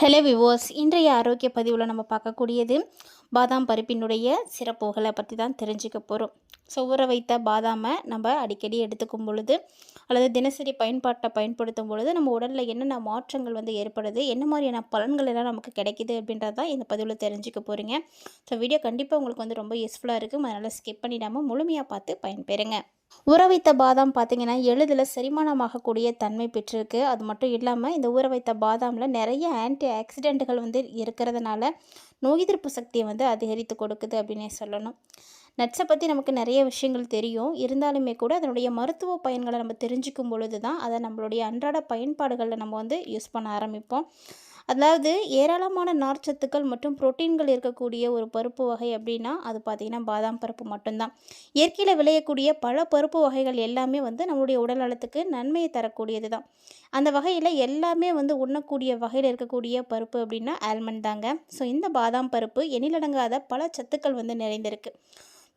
Hello விவோஸ் இன்றைய ஆரோக்கிய பதிவில் நம்ம பார்க்கக்கூடியது பாதாம் பருப்பினுடைய சிறப்புகளை பற்றி தான் தெரிஞ்சுக்க போகிறோம் ஸோ ஊற வைத்த பாதாமை நம்ம அடிக்கடி எடுத்துக்கும் பொழுது அல்லது தினசரி பயன்பாட்டை பயன்படுத்தும் பொழுது நம்ம உடலில் என்னென்ன மாற்றங்கள் வந்து ஏற்படுது என்ன மாதிரியான பலன்கள் எல்லாம் நமக்கு கிடைக்குது அப்படின்றது தான் இந்த பதிவில் தெரிஞ்சுக்க போகிறீங்க ஸோ வீடியோ கண்டிப்பாக உங்களுக்கு வந்து ரொம்ப யூஸ்ஃபுல்லாக இருக்கும். அதனால் ஸ்கிப் பண்ணிடாமல் முழுமையாக பார்த்து பயன்பெறுங்க. ஊற வைத்த பாதாம் பார்த்தீங்கன்னா எளிதில் செரிமானமாகக்கூடிய தன்மை பெற்றிருக்கு. அது மட்டும் இல்லாமல் இந்த ஊற வைத்த பாதாமில் நிறைய ஆன்டி ஆக்சிடெண்ட்டுகள் வந்து இருக்கிறதுனால நோய் எதிர்ப்பு சக்தியை வந்து அதிகரித்து கொடுக்குது அப்படின்னே சொல்லணும். நட்ஸை பற்றி நமக்கு நிறைய விஷயங்கள் தெரியும். இருந்தாலுமே கூட அதனுடைய மருத்துவ பயன்களை நம்ம தெரிஞ்சுக்கும் பொழுது தான் அதை நம்மளுடைய அன்றாட பயன்பாடுகளில் நம்ம வந்து யூஸ் பண்ண ஆரம்பிப்போம். அதாவது ஏராளமான நார்ச்சத்துக்கள் மற்றும் புரோட்டீன்கள் இருக்கக்கூடிய ஒரு பருப்பு வகை அப்படின்னா அது பார்த்திங்கன்னா பாதாம் பருப்பு மட்டும்தான். இயற்கையில் விளையக்கூடிய பல பருப்பு வகைகள் எல்லாமே வந்து நம்மளுடைய உடல் நலத்துக்கு நன்மையை தரக்கூடியது தான் அந்த வகையில் எல்லாமே வந்து உண்ணக்கூடிய வகையில் இருக்கக்கூடிய பருப்பு அப்படின்னா ஆல்மண்ட் தாங்க. ஸோ இந்த பாதாம் பருப்பு எண்ணிலடங்காத பல சத்துக்கள் வந்து நிறைந்திருக்கு.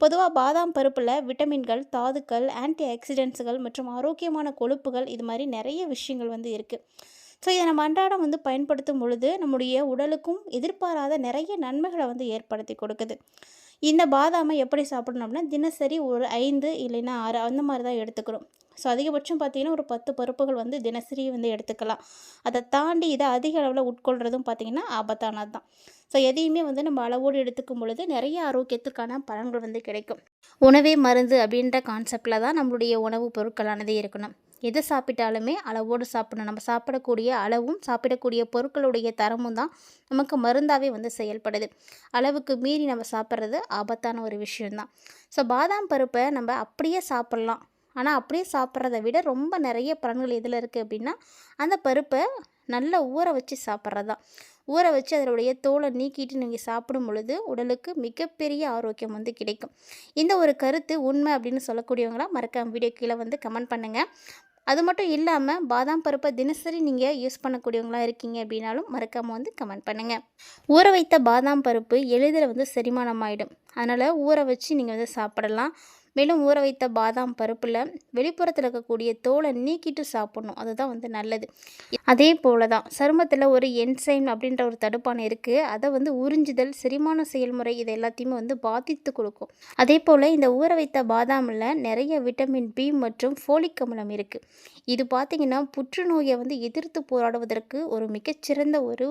பொதுவாக பாதாம் பருப்பில் விட்டமின்கள் தாதுக்கள் ஆன்டி ஆக்சிடென்ட்ஸுகள் மற்றும் ஆரோக்கியமான கொழுப்புகள் இது மாதிரி நிறைய விஷயங்கள் வந்து இருக்குது ஸோ இதை நம்ம அன்றாடம் வந்து பயன்படுத்தும் பொழுது நம்முடைய உடலுக்கும் எதிர்பாராத நிறைய நன்மைகளை வந்து ஏற்படுத்தி கொடுக்குது. இந்த பாதாமை எப்படி சாப்பிடணும் அப்படின்னா தினசரி ஒரு ஐந்து இல்லைன்னா ஆறு அந்த மாதிரி தான் எடுத்துக்கணும் ஸோ அதிகபட்சம் பார்த்திங்கன்னா ஒரு பத்து பருப்புகள் வந்து தினசரி வந்து எடுத்துக்கலாம். அதை தாண்டி இதை அதிக அளவில் உட்கொள்கிறதும் பார்த்திங்கன்னா ஆபத்தானது தான். ஸோ எதையுமே வந்து நம்ம அளவோடு எடுத்துக்கும் பொழுது நிறைய ஆரோக்கியத்துக்கான பலன்கள் வந்து கிடைக்கும். உணவே மருந்து அப்படின்ற கான்செப்டில் தான் நம்மளுடைய உணவுப் பொருட்களானது இருக்கணும். எது சாப்பிட்டாலுமே அளவோடு சாப்பிடணும். நம்ம சாப்பிடக்கூடிய அளவும் சாப்பிடக்கூடிய பொருட்களுடைய தரமும் தான் நமக்கு மருந்தாகவே வந்து செயல்படுது. அளவுக்கு மீறி நம்ம சாப்பிட்றது ஆபத்தான ஒரு விஷயந்தான் ஸோ பாதாம் பருப்பை நம்ம அப்படியே சாப்பிட்லாம். ஆனால் அப்படியே சாப்பிட்றத விட ரொம்ப நிறைய பலன்கள் எதில் இருக்குது அப்படின்னா அந்த பருப்பை நல்லா ஊற வச்சு சாப்பிட்றது தான் ஊற வச்சு அதனுடைய தோலை நீக்கிட்டு நீங்கள் சாப்பிடும் பொழுது உடலுக்கு மிகப்பெரிய ஆரோக்கியம் வந்து கிடைக்கும். இந்த ஒரு கருத்து உண்மை அப்படின்னு சொல்லக்கூடியவங்களாம் மறக்காம வீடியோ கீழே வந்து கமெண்ட் பண்ணுங்கள் அது மட்டும் இல்லாமல் பாதாம் பருப்பை தினசரி நீங்கள் யூஸ் பண்ணக்கூடியவங்களாக இருக்கீங்க அப்படின்னாலும் மறக்காமல் வந்து கமெண்ட் பண்ணுங்கள் ஊற வைத்த பாதாம் பருப்பு எளிதில் வந்து செரிமானம் ஆகிடும் அதனால் ஊற வச்சு நீங்கள் வந்து சாப்பிடலாம். மேலும் ஊற வைத்த பாதாம் பருப்பில் வெளிப்புறத்தில் இருக்கக்கூடிய தோலை நீக்கிட்டு சாப்பிட்ணும். அதுதான் வந்து நல்லது. அதே போல தான் சருமத்தில் ஒரு என்சைம் அப்படின்ற ஒரு தடுப்பான இருக்குது அதை வந்து உறிஞ்சுதல் செரிமான செயல்முறை இது எல்லாத்தையுமே வந்து பாதித்து கொடுக்கும். அதே போல் இந்த ஊற வைத்த பாதாமில் நிறைய விட்டமின் பி மற்றும் ஃபோலிக் அமிலம் இருக்குது இது பார்த்திங்கன்னா புற்றுநோயை வந்து எதிர்த்து போராடுவதற்கு ஒரு மிகச்சிறந்த ஒரு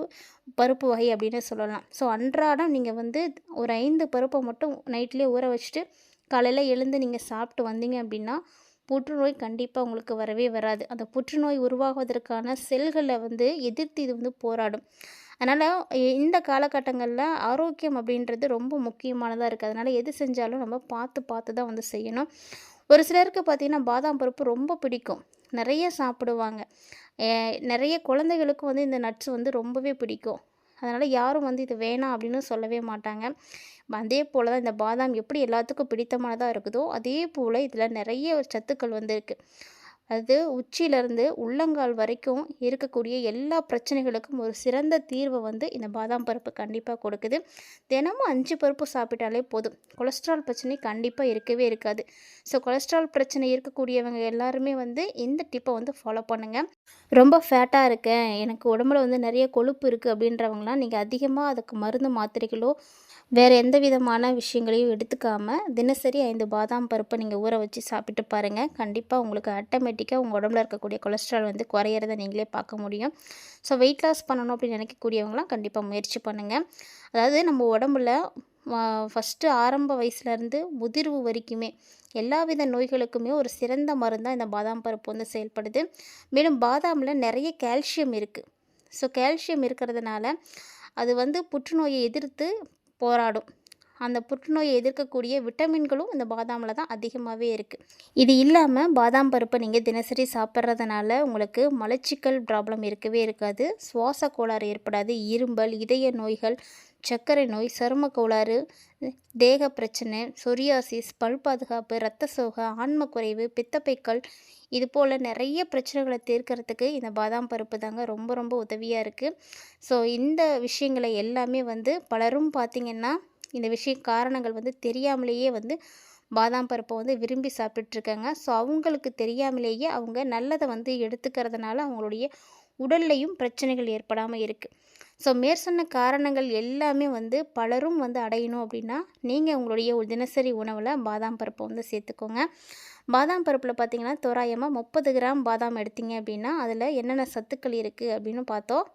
பருப்பு வகை அப்படின்னு சொல்லலாம். ஸோ அன்றாடம் நீங்கள் வந்து ஒரு ஐந்து பருப்பை மட்டும் நைட்லேயே ஊற வச்சுட்டு காலையில் எழுந்து நீங்கள் சாப்பிட்டு வந்தீங்க அப்படின்னா புற்றுநோய் கண்டிப்பாக உங்களுக்கு வரவே வராது. அந்த புற்றுநோய் உருவாகுவதற்கான செல்களை வந்து எதிர்த்து இது வந்து போராடும். அதனால் இந்த காலகட்டங்களில் ஆரோக்கியம் அப்படின்றது ரொம்ப முக்கியமானதாக இருக்குது அதனால் எது செஞ்சாலும் நம்ம பார்த்து பார்த்து தான் வந்து செய்யணும். ஒரு சிலருக்கு பார்த்திங்கன்னா பாதாம் பருப்பு ரொம்ப பிடிக்கும். நிறைய சாப்பிடுவாங்க. நிறைய குழந்தைகளுக்கும் வந்து இந்த நட்ஸ் வந்து ரொம்பவே பிடிக்கும். அதனால் யாரும் வந்து இது வேணாம் அப்படின்னு சொல்லவே மாட்டாங்க. அதே போல் தான் இந்த பாதாம் எப்படி எல்லாத்துக்கும் பிடித்தமானதாக இருக்குதோ அதே போல் இதில் நிறைய சத்துக்கள் வந்திருக்கு. அது உச்சியிலேருந்து உள்ளங்கால் வரைக்கும் இருக்கக்கூடிய எல்லா பிரச்சனைகளுக்கும் ஒரு சிறந்த தீர்வை வந்து இந்த பாதாம் பருப்பு கண்டிப்பாக கொடுக்குது. தினமும் அஞ்சு பருப்பு சாப்பிட்டாலே போதும். கொலஸ்ட்ரால் பிரச்சனை கண்டிப்பாக இருக்கவே இருக்காது. ஸோ கொலஸ்ட்ரால் பிரச்சனை இருக்கக்கூடியவங்க எல்லாருமே வந்து இந்த டிப்பை வந்து ஃபாலோ பண்ணுங்கள் ரொம்ப ஃபேட்டாக இருக்கேன். எனக்கு உடம்புல வந்து நிறைய கொழுப்பு இருக்குது அப்படின்றவங்களாம் நீங்கள் அதிகமாக அதுக்கு மருந்து மாத்திரைகளோ வேறு எந்த விதமான விஷயங்களையும் எடுத்துக்காமல் தினசரி ஐந்து பாதாம் பருப்பை நீங்கள் ஊற வச்சு சாப்பிட்டு பாருங்கள் கண்டிப்பாக உங்களுக்கு ஆட்டோமேட்டிக்காக உங்கள் உடம்புல இருக்கக்கூடிய கொலஸ்ட்ரால் வந்து குறையிறத நீங்களே பார்க்க முடியும். ஸோ வெயிட் லாஸ் பண்ணணும் அப்படின்னு நினைக்கக்கூடியவங்களாம் கண்டிப்பாக முயற்சி பண்ணுங்கள் அதாவது நம்ம உடம்புல ஃபஸ்ட்டு ஆரம்ப வயசுலேருந்து முதிர்வு வரைக்குமே எல்லா வித நோய்களுக்குமே ஒரு சிறந்த மருந்தாக இந்த பாதாம் பருப்பு வந்து செயல்படுது. மேலும் பாதாமில் நிறைய கால்சியம் இருக்குது ஸோ கால்சியம் இருக்கிறதுனால அது வந்து புற்றுநோயை எதிர்த்து போராடும். அந்த புற்றுநோயை எதிர்க்கக்கூடிய விட்டமின்களும் இந்த பாதாமில் தான் அதிகமாகவே இருக்குது இது இல்லாமல் பாதாம் பருப்பை நீங்கள் தினசரி சாப்பிட்றதுனால உங்களுக்கு மலச்சிக்கல் ப்ராப்ளம் இருக்கவே இருக்காது. சுவாச கோளாறு ஏற்படாது. இரும்பல் இதய நோய்கள் சர்க்கரை நோய் சரும கோளாறு தேக பிரச்சனை சொரியாசிஸ் பல் பாதுகாப்பு இரத்த சோகை ஆன்ம குறைவு பித்தப்பைக்கல் இது போல் நிறைய பிரச்சனைகளை தீர்க்கறதுக்கு இந்த பாதாம் பருப்பு தாங்க ரொம்ப ரொம்ப உதவியாக இருக்குது ஸோ இந்த விஷயங்களை எல்லாமே வந்து பலரும் பார்த்திங்கன்னா இந்த விஷய காரணங்கள் வந்து தெரியாமலேயே வந்து பாதாம் பருப்பை வந்து விரும்பி சாப்பிட்ருக்காங்க ஸோ அவங்களுக்கு தெரியாமலேயே அவங்க நல்லதை வந்து எடுத்துக்கிறதுனால அவங்களுடைய உடல்லையும் பிரச்சனைகள் ஏற்படாமல் இருக்குது ஸோ மேற்சொன்ன காரணங்கள் எல்லாமே வந்து பலரும் வந்து அடையணும் அப்படின்னா நீங்கள் உங்களுடைய ஒரு தினசரி உணவில் பாதாம் பருப்பை வந்து சேர்த்துக்கோங்க. பாதாம் பருப்பில் பார்த்தீங்கன்னா தோராயமாக முப்பது கிராம் பாதாம் எடுத்தீங்க அப்படின்னா அதில் என்னென்ன சத்துக்கள் இருக்குது அப்படின்னு பார்த்தோம்.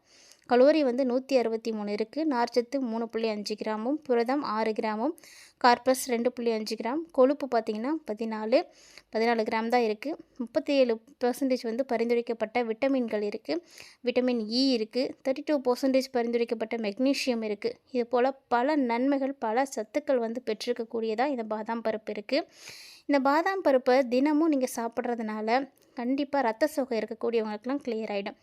கலோரி வந்து நூற்றி அறுபத்தி மூணு இருக்குது நார்ச்சத்து மூணு புள்ளி அஞ்சு கிராமும் புரதம் ஆறு கிராமும் கார்பஸ் ரெண்டு புள்ளி அஞ்சு கிராம் கொழுப்பு பார்த்திங்கன்னா பதினாலு பதினாலு கிராம் தான் இருக்குது முப்பத்தி ஏழு பர்சன்டேஜ் வந்து பரிந்துரைக்கப்பட்ட விட்டமின்கள் இருக்குது விட்டமின் இ இருக்குது தேர்ட்டி டூ பர்சன்டேஜ் பரிந்துரைக்கப்பட்ட மெக்னீஷியம் இருக்குது இது போல் பல நன்மைகள் பல சத்துக்கள் வந்து பெற்றிருக்கக்கூடியதாக இந்த பாதாம் பருப்பு இருக்குது இந்த பாதாம் பருப்பை தினமும் நீங்கள் சாப்பிட்றதுனால கண்டிப்பாக ரத்த சோகை இருக்கக்கூடியவங்களுக்குலாம் கிளியர் ஆகிடும்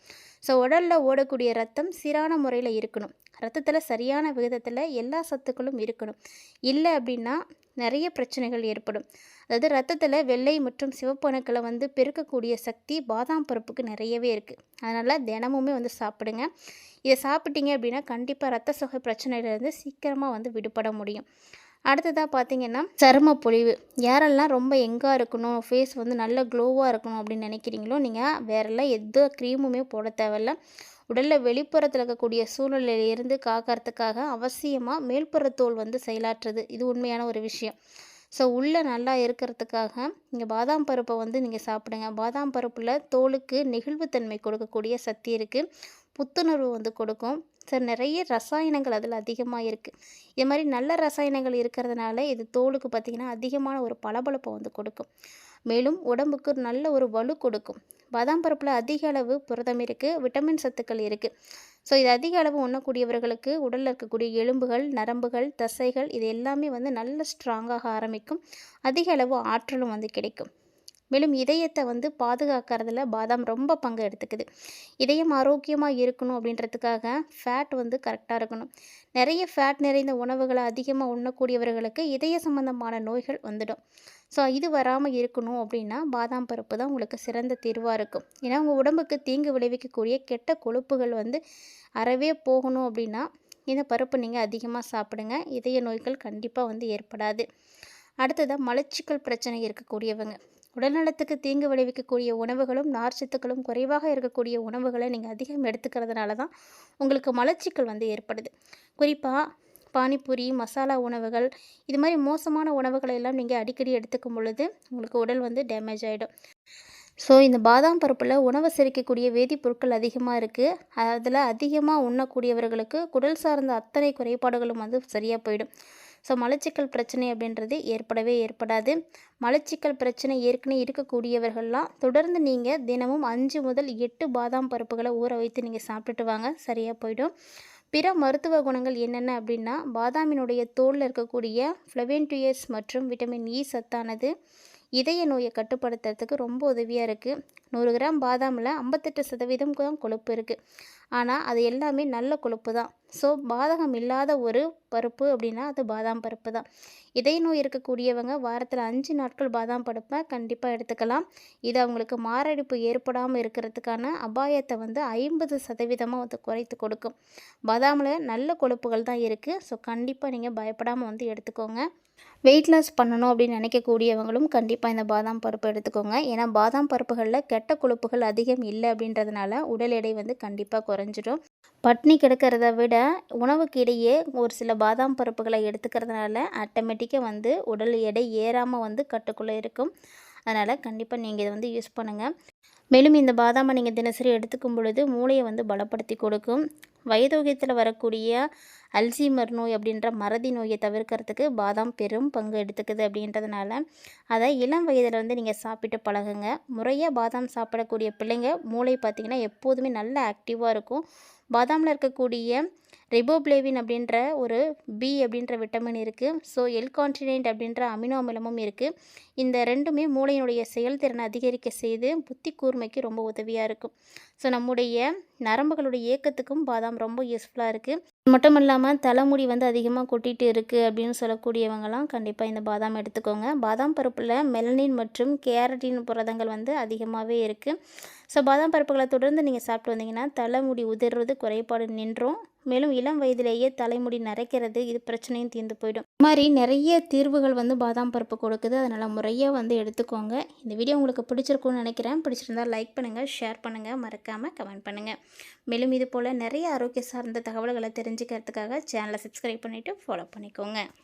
ஸோ உடலில் ஓடக்கூடிய ரத்தம் சீரான முறையில் இருக்கணும். ரத்தத்தில் சரியான விகிதத்தில் எல்லா சத்துக்களும் இருக்கணும். இல்லை அப்படின்னா நிறைய பிரச்சனைகள் ஏற்படும். அதாவது ரத்தத்தில் வெள்ளை மற்றும் சிவப்பு அணுக்களை வந்து பெருக்கக்கூடிய சக்தி பாதாம் பருப்புக்கு நிறையவே இருக்குது அதனால் தினமுமே வந்து சாப்பிடுங்க. இதை சாப்பிட்டீங்க அப்படின்னா கண்டிப்பாக ரத்த சோகை பிரச்சனையிலேருந்து சீக்கிரமாக வந்து விடுபட முடியும். அடுத்ததாக பார்த்தீங்கன்னா சரும பொழிவு. யாரெல்லாம் ரொம்ப எங்காக இருக்கணும் ஃபேஸ் வந்து நல்ல க்ளோவாக இருக்கணும் அப்படின்னு நினைக்கிறீங்களோ நீங்கள் வேறெல்லாம் எந்த க்ரீமுமே போட தேவையில்ல. உடலில் வெளிப்புறத்தில் இருக்கக்கூடிய சூழ்நிலையிலிருந்து காக்கிறதுக்காக அவசியமாக மேல்புற தோல் வந்து செயலாற்றுது இது உண்மையான ஒரு விஷயம். ஸோ உள்ளே நல்லா இருக்கிறதுக்காக நீங்கள் பாதாம் பருப்பை வந்து நீங்கள் சாப்பிடுங்க. பாதாம் பருப்பில் தோலுக்கு நெகிழ்வுத்தன்மை கொடுக்கக்கூடிய சக்தி இருக்குது புத்துணர்வு வந்து கொடுக்கும். ஸோ நிறைய ரசாயனங்கள் அதில் அதிகமாக இருக்குது இது மாதிரி நல்ல ரசாயனங்கள் இருக்கிறதுனால இது தோலுக்கு பார்த்திங்கன்னா அதிகமான ஒரு பளபளப்பை வந்து கொடுக்கும். மேலும் உடம்புக்கு நல்ல ஒரு வலு கொடுக்கும். பாதாம் பருப்பில் அதிக அளவு புரதம் இருக்குது விட்டமின் சத்துக்கள் இருக்குது ஸோ இது அதிக அளவு உண்ணக்கூடியவர்களுக்கு உடலில் இருக்கக்கூடிய எலும்புகள் நரம்புகள் தசைகள் இது எல்லாமே வந்து நல்ல ஸ்ட்ராங்காக ஆரம்பிக்கும். அதிக அளவு ஆற்றலும் வந்து கிடைக்கும். மேலும் இதயத்தை வந்து பாதுகாக்கிறதுல பாதாம் ரொம்ப பங்கு எடுத்துக்குது. இதயம் ஆரோக்கியமாக இருக்கணும் அப்படின்றதுக்காக ஃபேட் வந்து கரெக்டாக இருக்கணும். நிறைய ஃபேட் நிறைந்த உணவுகளை அதிகமாக உண்ணக்கூடியவர்களுக்கு இதய சம்பந்தமான நோய்கள் வந்துடும். ஸோ இது வராமல் இருக்கணும் அப்படின்னா பாதாம் பருப்பு தான் உங்களுக்கு சிறந்த தீர்வாக இருக்கும். ஏன்னா உங்கள் உடம்புக்கு தீங்கு விளைவிக்கக்கூடிய கெட்ட கொழுப்புகள் வந்து அறவே போகணும் அப்படின்னா இந்த பருப்பு நீங்கள் அதிகமாக சாப்பிடுங்க. இதய நோய்கள் கண்டிப்பாக வந்து ஏற்படாது. அடுத்ததாக மலச்சிக்கல் பிரச்சனை இருக்கக்கூடியவங்க. உடல்நலத்துக்கு தீங்கு விளைவிக்கக்கூடிய உணவுகளும் நார்ச்சத்துக்களும் குறைவாக இருக்கக்கூடிய உணவுகளை நீங்கள் அதிகம் எடுத்துக்கிறதுனால தான் உங்களுக்கு மலச்சிக்கல் வந்து ஏற்படுது. குறிப்பாக பானிபூரி மசாலா உணவுகள் இது மாதிரி மோசமான உணவுகளை எல்லாம் நீங்கள் அடிக்கடி எடுத்துக்கும் பொழுது உங்களுக்கு உடல் வந்து டேமேஜ் ஆகிடும் ஸோ இந்த பாதாம் பருப்பில் உணவு செரிக்கக்கூடிய வேதிப்பொருட்கள் அதிகமாக இருக்குது அதில் அதிகமாக உண்ணக்கூடியவர்களுக்கு குடல் சார்ந்த அத்தனை குறைபாடுகளும் வந்து சரியாக போயிடும். ஸோ மலச்சிக்கல் பிரச்சனை அப்படின்றது ஏற்படவே ஏற்படாது. மலச்சிக்கல் பிரச்சனை ஏற்கனவே இருக்கக்கூடியவர்கள்லாம் தொடர்ந்து நீங்கள் தினமும் அஞ்சு முதல் எட்டு பாதாம் பருப்புகளை ஊற வைத்து நீங்கள் சாப்பிட்டுட்டு வாங்க. சரியாக போயிடும். பிற மருத்துவ குணங்கள் என்னென்ன அப்படின்னா பாதாமினுடைய தோலில் இருக்கக்கூடிய ஃப்ளவென்டியஸ் மற்றும் விட்டமின் இ e சத்தானது இதய நோயை கட்டுப்படுத்துறதுக்கு ரொம்ப உதவியாக இருக்குது நூறு கிராம் பாதாமில் ஐம்பத்தெட்டு சதவீதம் தான் கொழுப்பு இருக்குது ஆனால் அது எல்லாமே நல்ல கொழுப்பு தான். ஸோ பாதகம் இல்லாத ஒரு பருப்பு அப்படின்னா அது பாதாம் பருப்பு தான். இதய நோய் இருக்கக்கூடியவங்க வாரத்தில் அஞ்சு நாட்கள் பாதாம் பருப்பை கண்டிப்பாக எடுத்துக்கலாம். இது அவங்களுக்கு மாரடைப்பு ஏற்படாமல் இருக்கிறதுக்கான அபாயத்தை வந்து ஐம்பது சதவீதமாக வந்து குறைத்து கொடுக்கும். பாதாமில் நல்ல கொழுப்புகள் தான் இருக்குது ஸோ கண்டிப்பாக நீங்கள் பயப்படாமல் வந்து எடுத்துக்கோங்க. வெயிட் லாஸ் பண்ணணும் அப்படின்னு நினைக்கக்கூடியவங்களும் கண்டிப்பாக இந்த பாதாம் பருப்பு எடுத்துக்கோங்க. ஏன்னா பாதாம் பருப்புகளில் கெட்ட கொழுப்புகள் அதிகம் இல்லை அப்படின்றதுனால உடல் எடை வந்து கண்டிப்பாக குறைஞ்சிடும். பட்னி கிடக்கிறத விட உணவுக்கு இடையே ஒரு சில பாதாம் பருப்புகளை எடுத்துக்கிறதுனால ஆட்டோமேட்டிக்காக வந்து உடல் எடை ஏறாமல் வந்து கட்டுக்குள்ளே இருக்கும். அதனால் கண்டிப்பாக நீங்கள் இதை வந்து யூஸ் பண்ணுங்கள் மேலும் இந்த பாதாமை நீங்கள் தினசரி எடுத்துக்கும் பொழுது மூளையை வந்து பலப்படுத்தி கொடுக்கும். வயதோகியத்தில் வரக்கூடிய அல்சீமர் நோய் அப்படின்ற மறதி நோயை தவிர்க்கிறதுக்கு பாதாம் பெரும் பங்கு எடுத்துக்குது அப்படின்றதுனால அதை இளம் வயதில் வந்து நீங்கள் சாப்பிட்டு பழகுங்க. முறையாக பாதாம் சாப்பிடக்கூடிய பிள்ளைங்க மூளை பார்த்திங்கன்னா எப்போதுமே நல்ல ஆக்டிவாக இருக்கும். பாதாமில் இருக்கக்கூடிய ரிபோப்ளேவின் அப்படின்ற ஒரு பி அப்படின்ற விட்டமின் இருக்குது ஸோ எல்கான்டினென்ட் அப்படின்ற அமினோ அமிலமும் இருக்குது இந்த ரெண்டுமே மூளையினுடைய செயல்திறனை அதிகரிக்க செய்து புத்தி கூர்மைக்கு ரொம்ப உதவியாக இருக்கும். ஸோ நம்முடைய நரம்புகளுடைய இயக்கத்துக்கும் பாதாம் ரொம்ப யூஸ்ஃபுல்லாக இருக்குது மட்டும் இல்லாமல் தலைமுடி வந்து அதிகமாக கொட்டிகிட்டு இருக்குது அப்படின்னு சொல்லக்கூடியவங்கலாம் கண்டிப்பாக இந்த பாதாம் எடுத்துக்கோங்க. பாதாம் பருப்பில் மெலனின் மற்றும் கேரட்டின் புரதங்கள் வந்து அதிகமாகவே இருக்குது ஸோ பாதாம் பருப்புகளை தொடர்ந்து நீங்கள் சாப்பிட்டு வந்தீங்கன்னா தலைமுடி உதிர்றது குறைபாடு நின்றும். மேலும் இளம் வயதிலேயே தலைமுடி நரைக்கிறது இது பிரச்சனையும் தீர்ந்து போயிடும். இது மாதிரி நிறைய தீர்வுகள் வந்து பாதாம் பருப்பு கொடுக்குது. அதனால் முறையாக வந்து எடுத்துக்கோங்க. இந்த வீடியோ உங்களுக்கு பிடிச்சிருக்கும்னு நினைக்கிறேன். பிடிச்சிருந்தா லைக் பண்ணுங்கள் ஷேர் பண்ணுங்கள் மறக்காமல் கமெண்ட் பண்ணுங்கள் மேலும் இது போல் நிறைய ஆரோக்கிய சார்ந்த தகவல்களை தெரிஞ்சுக்கிறதுக்காக சேனலை சப்ஸ்கிரைப் பண்ணிவிட்டு ஃபாலோ பண்ணிக்கோங்க.